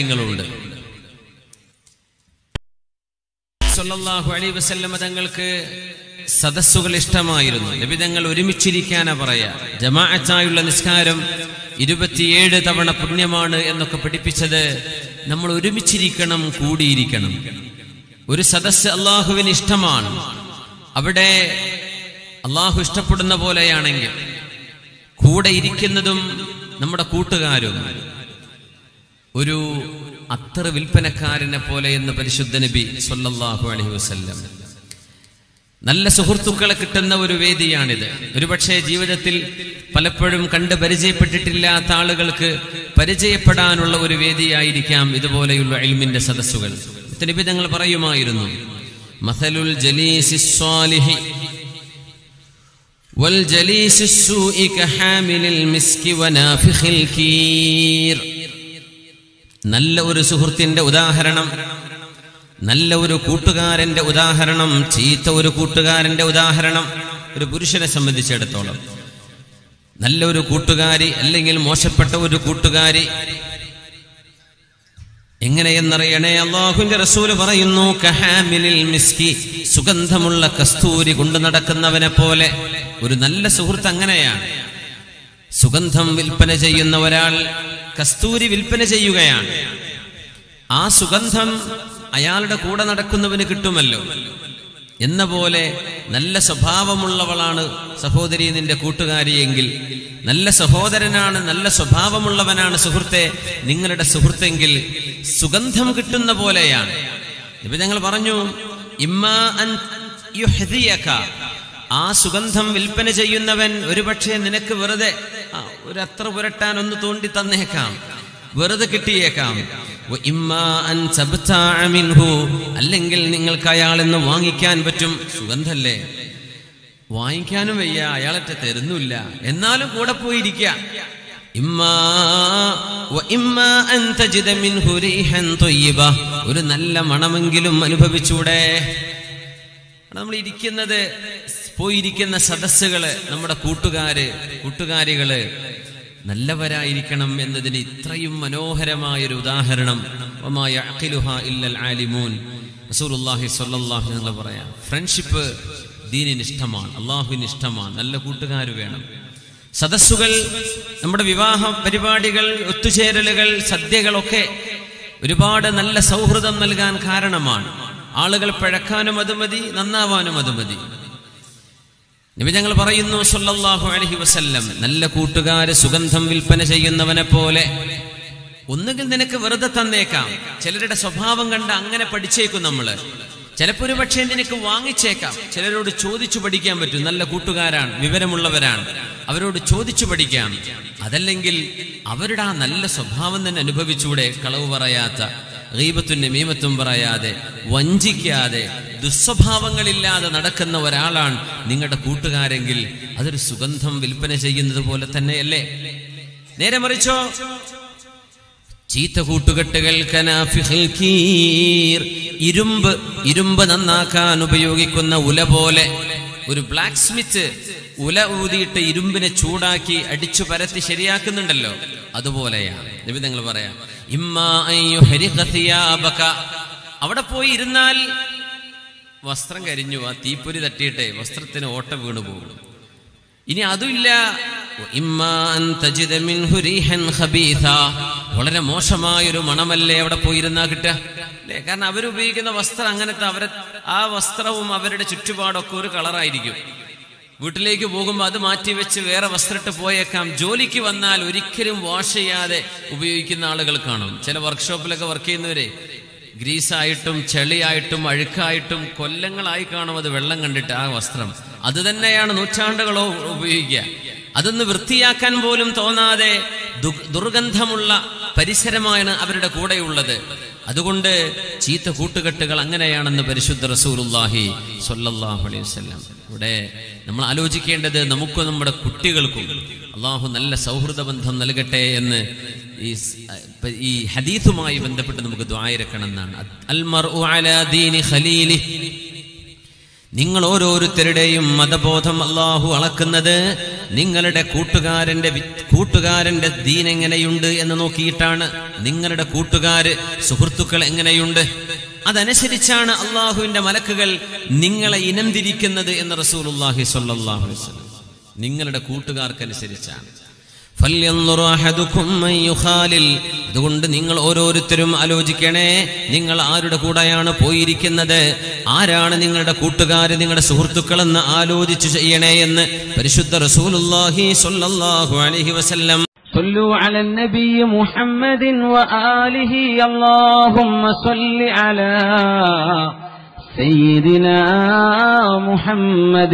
കാര്യങ്ങളുണ്ട് തങ്ങൾക്ക് സദസ്സുകൾ ഇഷ്ടമായിരുന്നു. ലഭിതങ്ങൾ ഒരുമിച്ചിരിക്കാനാ പറയാ. ജമാഅത്തായുള്ള നിസ്കാരം ഇരുപത്തിയേഴ് തവണ പുണ്യമാണ് എന്നൊക്കെ പഠിപ്പിച്ചത് നമ്മൾ ഒരുമിച്ചിരിക്കണം കൂടിയിരിക്കണം. ഒരു സദസ്സ് അള്ളാഹുവിന് ഇഷ്ടമാണ്. അവിടെ അള്ളാഹു ഇഷ്ടപ്പെടുന്ന പോലെയാണെങ്കിൽ കൂടെ ഇരിക്കുന്നതും നമ്മുടെ കൂട്ടുകാരും ഒരു അത്ര വിൽപ്പനക്കാരനെ പോലെ എന്ന് പരിശുദ്ധ നബി സൊല്ലാഹു അലഹി വസ്ല്ലം. നല്ല സുഹൃത്തുക്കളെ കിട്ടുന്ന ഒരു വേദിയാണിത്. ഒരുപക്ഷെ ജീവിതത്തിൽ പലപ്പോഴും കണ്ട് പരിചയപ്പെട്ടിട്ടില്ലാത്ത ആളുകൾക്ക് പരിചയപ്പെടാനുള്ള ഒരു വേദിയായിരിക്കാം ഇതുപോലെയുള്ള എൽമിന്റെ സദസ്സുകൾ. നബി തങ്ങൾ പറയുമായിരുന്നു മസലുൽ ജലീസി സ്വാലിഹി വൽ ജലീസി സൂഇ കഹാമിലിൽ മിസ്കി കീർ. നല്ല ഒരു സുഹൃത്തിന്റെ ഉദാഹരണം നല്ല ഒരു കൂട്ടുകാരന്റെ ഉദാഹരണം ചീത്ത ഒരു കൂട്ടുകാരന്റെ ഉദാഹരണം ഒരു പുരുഷനെ സംബന്ധിച്ചിടത്തോളം. നല്ല ഒരു കൂട്ടുകാരി അല്ലെങ്കിൽ മോശപ്പെട്ട ഒരു കൂട്ടുകാരി എങ്ങനെയെന്നറിയണേ? അള്ളാഹുവിന്റെ റസൂൽ പറയുന്നു കഹാമിലിൽ മിസ്കി സുഗന്ധമുള്ള കസ്തൂരി കൊണ്ടു നടക്കുന്നവനെ പോലെ ഒരു നല്ല സുഹൃത്ത് അങ്ങനെയാണ്. സുഗന്ധം വിൽപ്പന ചെയ്യുന്ന ഒരാൾ കസ്തൂരി വിൽപ്പന ചെയ്യുകയാണ്. ആ സുഗന്ധം അയാളുടെ കൂടെ നടക്കുന്നവന് കിട്ടുമല്ലോ. എന്ന പോലെ നല്ല സ്വഭാവമുള്ളവളാണ് സഹോദരി നിന്റെ കൂട്ടുകാരിയെങ്കിൽ നല്ല സഹോദരനാണ് നല്ല സ്വഭാവമുള്ളവനാണ് സുഹൃത്തെ നിങ്ങളുടെ സുഹൃത്തെങ്കിൽ സുഗന്ധം കിട്ടുന്ന പോലെയാണ്. ഇപ്പൊ ഞങ്ങൾ പറഞ്ഞു ഇമ്മാ. ആ സുഗന്ധം വിൽപ്പന ചെയ്യുന്നവൻ ഒരുപക്ഷെ നിനക്ക് വെറുതെ ഒരു അത്ര പുരട്ടാൻ ഒന്ന് തോണ്ടി തന്നേക്കാം. വെറുതെ കിട്ടിയേക്കാം. അല്ലെങ്കിൽ നിങ്ങൾക്ക് അയാൾ ഇന്ന് വാങ്ങിക്കാൻ പറ്റും. സുഗന്ധല്ലേ? വാങ്ങിക്കാനും വയ്യ അയാളറ്റ തരുന്നില്ല എന്നാലും കൂടെ പോയിരിക്കുക. ഒരു നല്ല മണമെങ്കിലും അനുഭവിച്ചൂടെ. നമ്മൾ ഇരിക്കുന്നത് പോയിരിക്കുന്ന സദസ്സുകൾ നമ്മുടെ കൂട്ടുകാര് കൂട്ടുകാരികൾ നല്ലവരായിരിക്കണം എന്നതിന് ഇത്രയും മനോഹരമായൊരു ഉദാഹരണം. ആലിമൂൻ. റസൂലുള്ളാഹി സ്വല്ലല്ലാഹു അലൈഹി വസല്ലം പറയാം ഫ്രണ്ട്ഷിപ്പ് ദീനിന് ഇഷ്ടമാണ് അള്ളാഹുവിന് ഇഷ്ടമാണ് നല്ല കൂട്ടുകാർ വേണം. സദസ്സുകൾ നമ്മുടെ വിവാഹ പരിപാടികൾ ഒത്തുചേരലുകൾ സദ്യകളൊക്കെ ഒരുപാട് നല്ല സൗഹൃദം നൽകാൻ കാരണമാണ്. ആളുകൾ പിഴക്കാനും അത് മതി നന്നാവാനും അത് മതി. നബി ഞങ്ങൾ പറയുന്നു സല്ലല്ലാഹു അലൈഹി വസല്ലം നല്ല കൂട്ടുകാര് സുഗന്ധം വിൽപ്പന ചെയ്യുന്നവനെ പോലെ ഒന്നുകിൽ നിനക്ക് വെറുതെ തന്നേക്കാം. ചിലരുടെ സ്വഭാവം കണ്ട് അങ്ങനെ പഠിച്ചേക്കും നമ്മൾ. ചിലപ്പോൾ ഒരു പക്ഷേ നിനക്ക് വാങ്ങിച്ചേക്കാം. ചിലരോട് ചോദിച്ചു പഠിക്കാൻ പറ്റും. നല്ല കൂട്ടുകാരാണ് വിവരമുള്ളവരാണ്. അവരോട് ചോദിച്ചു പഠിക്കാം അതല്ലെങ്കിൽ അവരുടെ ആ നല്ല സ്വഭാവം തന്നെ അനുഭവിച്ചൂടെ കളവ് പറയാത്ത ഗീബത്തും മീമത്വം പറയാതെ വഞ്ചിക്കാതെ ദുസ്വഭാവങ്ങളില്ലാതെ നടക്കുന്ന ഒരാളാണ് നിങ്ങളുടെ കൂട്ടുകാരെങ്കിൽ അതൊരു സുഗന്ധം വിൽപ്പന ചെയ്യുന്നത് പോലെ തന്നെയല്ലേ നേരെ മറിച്ചോ ചീത്ത കൂട്ടുകെട്ടുകൾ. ഇരുമ്പ് ഇരുമ്പ് നന്നാക്കാൻ ഉപയോഗിക്കുന്ന ഉല പോലെ ഒരു ബ്ലാക്ക് സ്മിത്ത് ഉല ഊതിയിട്ട് ഇരുമ്പിനെ ചൂടാക്കി അടിച്ചു പരത്തി ശരിയാക്കുന്നുണ്ടല്ലോ. അതുപോലെയാണ്. നബി നിങ്ങൾ പറയാം അവിടെ പോയി ഇരുന്നാൽ വസ്ത്രം കരിഞ്ഞു ആ തീപ്പൊരി തട്ടിയിട്ടെ വസ്ത്രത്തിന് ഓട്ട വീണു പോകും ഇനി അതുമില്ല. വളരെ മോശമായൊരു മണമല്ലേ അവിടെ പോയിരുന്നാ കിട്ടുക? അല്ലേ കാരണം അവരുപയോഗിക്കുന്ന വസ്ത്രം അങ്ങനത്തെ അവരെ ആ വസ്ത്രവും അവരുടെ ചുറ്റുപാടൊക്കെ ഒരു കളറായിരിക്കും. വീട്ടിലേക്ക് പോകുമ്പോൾ അത് മാറ്റി വെച്ച് വേറെ വസ്ത്രമിട്ട് പോയേക്കാം. ജോലിക്ക് വന്നാൽ ഒരിക്കലും വാഷ് ചെയ്യാതെ ഉപയോഗിക്കുന്ന ആളുകൾ കാണും. ചില വർക്ക്ഷോപ്പിലൊക്കെ വർക്ക് ചെയ്യുന്നവരെ ഗ്രീസായിട്ടും ചെളിയായിട്ടും അഴുക്കായിട്ടും കൊല്ലങ്ങളായി കാണും അത് വെള്ളം കണ്ടിട്ട് ആ വസ്ത്രം. അത് തന്നെയാണ് നൂറ്റാണ്ടുകളോ ഉപയോഗിക്കുക. അതൊന്ന് വൃത്തിയാക്കാൻ പോലും തോന്നാതെ ദുർഗന്ധമുള്ള പരിസരമാണ് അവരുടെ കൂടെയുള്ളത്. അതുകൊണ്ട് ചീത്ത കൂട്ടുകെട്ടുകൾ അങ്ങനെയാണെന്ന് പരിശുദ്ധ റസൂലുള്ളാഹി സൊല്ലാഹു അലൈഹി വസല്ലം. ഇവിടെ നമ്മൾ ആലോചിക്കേണ്ടത് നമുക്കും നമ്മുടെ കുട്ടികൾക്കും അള്ളാഹു നല്ല സൗഹൃദ ബന്ധം നൽകട്ടെ എന്ന് ഈ ഈ ഹദീസുമായി ബന്ധപ്പെട്ട് നമുക്ക് ദ്വായിരക്കണം എന്നാണ് നിങ്ങൾ ഓരോരുത്തരുടെയും മതബോധം അള്ളാഹു അളക്കുന്നത് നിങ്ങളുടെ കൂട്ടുകാരന്റെ കൂട്ടുകാരന്റെ ദീൻ എങ്ങനെയുണ്ട് എന്ന് നോക്കിയിട്ടാണ് നിങ്ങളുടെ കൂട്ടുകാര് സുഹൃത്തുക്കൾ എങ്ങനെയുണ്ട്? അതനുസരിച്ചാണ് അള്ളാഹുവിന്റെ മലക്കുകൾ നിങ്ങളെ ഇനം തിരിക്കുന്നത് എന്ന് വസല്ലം. നിങ്ങളുടെ കൂട്ടുകാർക്കനുസരിച്ചാണ്. അതുകൊണ്ട് നിങ്ങൾ ഓരോരുത്തരും ആലോചിക്കണേ നിങ്ങൾ ആരുടെ കൂടെയാണ് പോയിരിക്കുന്നത് ആരാണ് നിങ്ങളുടെ കൂട്ടുകാര് നിങ്ങളുടെ സുഹൃത്തുക്കളെന്ന് ആലോചിച്ചു ചെയ്യണേ എന്ന് പരിശുദ്ധ റസൂലുള്ളാഹി സ്വല്ലല്ലാഹു അലൈഹി വസല്ലം صلوا على النبي محمد وآله اللهم صل على سيدنا محمد